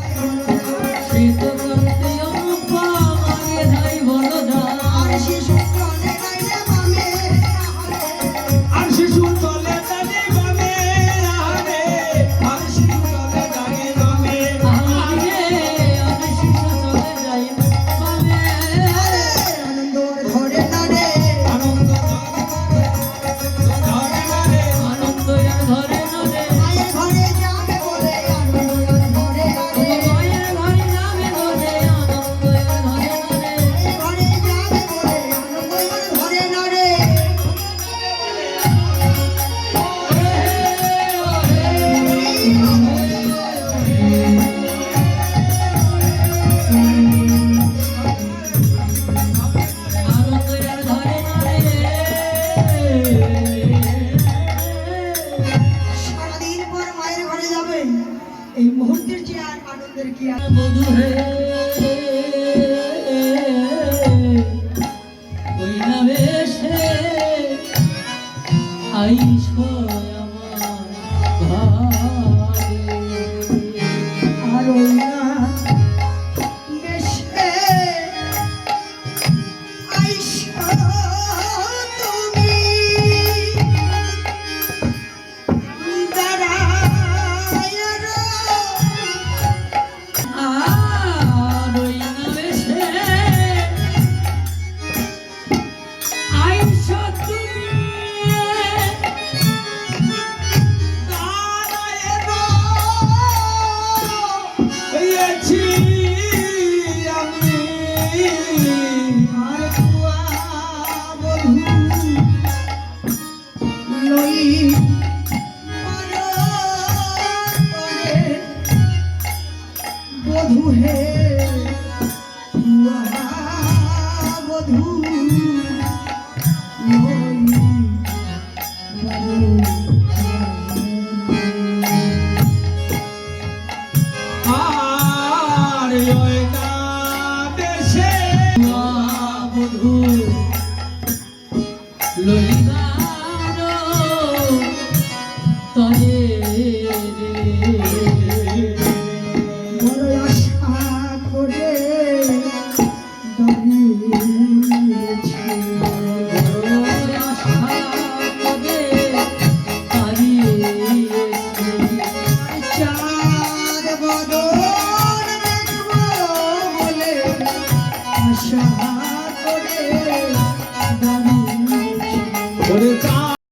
Música আর আনন্দের কি বধু হে ওই না বেশে আইসো বধু হে করে